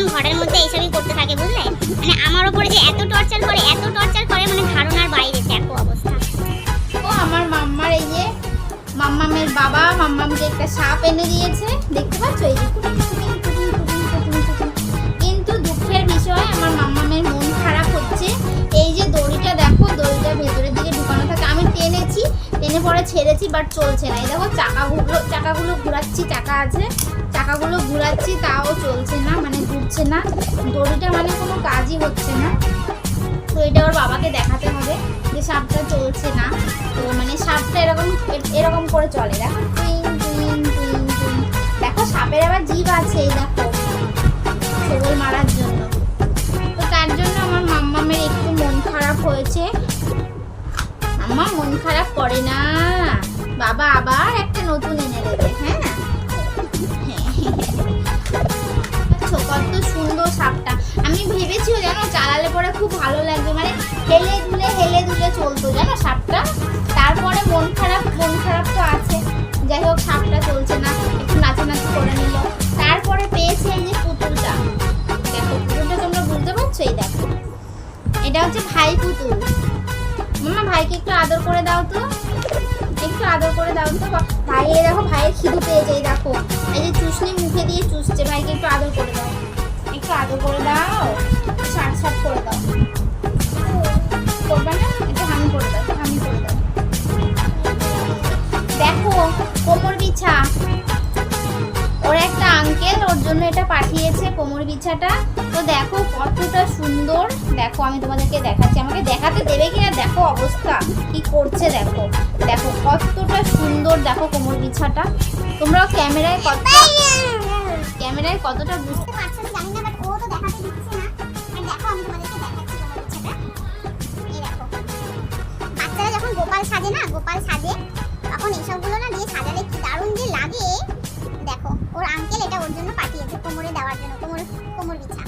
সারাক্ষণ ঘরের মধ্যে এইসবই করতে থাকে, বুঝলে? মানে আমার ওপরে যে এত টর্চার করে, এত টর্চার করে মানে ধারণার বাইরে, দেখো অবস্থা। ও, আমার মাম্মার এই যে মাম্মামের বাবা, মাম্মামকে একটা সাপ এনে দিয়েছে, দেখতে পাচ্ছ? এই। কিন্তু দুঃখের বিষয়, আমার মাম্মামের মন খারাপ হচ্ছে। এই যে দড়িটা দেখো দড়িটা ভেতরের দিকে ঢুকানো থাকে। আমি টেনেছি, টেনে পরে ছেড়েছি বাট চলছে না। এই দেখো, চাকাগুলো চাকাগুলো ঘুরাচ্ছি, চাকা আছে। চাকাগুলো ঘুরাচ্ছি, তাও চলছে না মানে ঘুরছে না। দড়িটা মানে কোনো কাজই হচ্ছে না। তো এটা ওর বাবাকে দেখাতে হবে যে সাপটা চলছে না। তো মানে সাপটা এরকম এরকম করে চলে। দেখো, টুইং টুইং টুইং টুইং। দেখো, সাপের আবার জিভ আছে, এই দেখো। ছবল মারার জন্য। তো তার জন্য আমার মাম্মামের একটু মন খারাপ হয়েছে। আমার মন খারাপ করে না। বাবা আবার একটা নতুন এনে দেবে হ্যাঁ? হেলে দুলে হেলে দুলে চলতো, জানো সাপটা? তারপরে মন খারাপ মন খারাপ তো আছে। যাই হোক, সাপটা চলছে না, একটু নাচানাচি করে নিল। তারপরে পেয়েছে এই যে পুতুলটা। দেখো, পুতুলটা তোমরা বুঝতে পারছ? এই দেখো। এটা হচ্ছে ভাই পুতুল। মামা ভাইকে একটু আদর করে দাও তো। একটু আদর করে দাও তো। ভাই, এই দেখো, ভাইয়ের খিদু পেয়েছে, এই দেখো। এই যে চুষনি মুখে দিয়ে চুষছে, ভাইকে একটু আদর করে কোমর বিছা। ওর একটা আঙ্কেল ওর জন্য এটা পাঠিয়েছে কোমর বিছাটা। তো দেখো কতটা সুন্দর। দেখো, আমি তোমাদেরকে দেখাচ্ছি। আমাকে দেখাতে দেবে কিনা, দেখো অবস্থা, কি করছে দেখো। দেখো কতটা সুন্দর, দেখো কোমর বিছাটা। তোমরা ক্যামেরায় কত ক্যামেরায় কতটা বুঝতে পারছ কি জানি না বাট ও তো না। দেখো, আমি তোমাদেরকে দেখাচ্ছি বাচ্চারা যখন গোপাল সাজে না, গোপাল সাজে, তখন এইসবগুলো না দিয়ে সাজালে কি দারুণ যে লাগে। দেখো, ওর আঙ্কেল এটা ওর জন্য পাঠিয়েছে, কোমরে দেওয়ার জন্য, কোমর কোমর বিছা।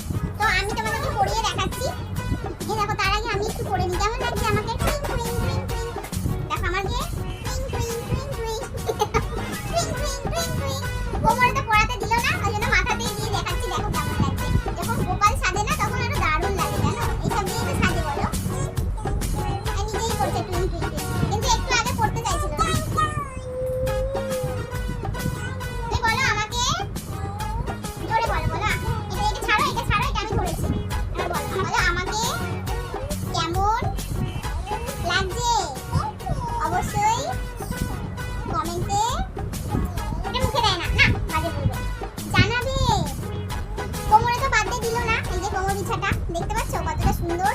বিছাটা দেখতে পাচ্ছো কতটা সুন্দর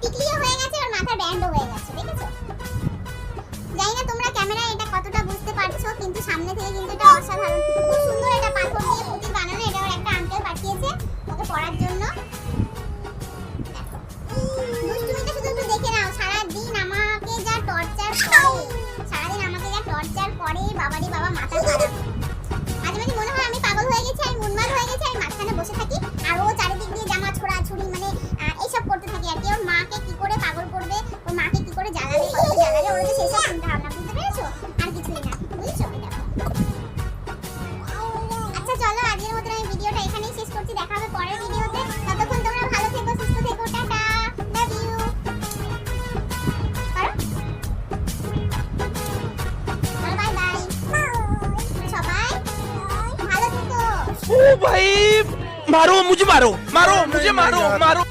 টিকলিও হয়ে গেছে আর মাথার ব্যান্ডও হয়ে গেছে দেখেছ জানি না তোমরা ক্যামেরায় এটা কতটা বুঝতে পারছ কিন্তু সামনে থেকে কিন্তু এটা অসাধারণ খুব সুন্দর এটা পাথর দিয়ে পুঁতি বানানো এটা ওর একটা আঙ্কেল পাঠিয়েছে ওকে পড়ার জন্য দেখে নাও সারাদিন আমাকে যা টর্চার সারাদিন আমাকে যা টর্চার করে বাবারি বাবা মাথা খারাপ ओ भाई मारो मुझे मारो मारो मुझे मारो मारो।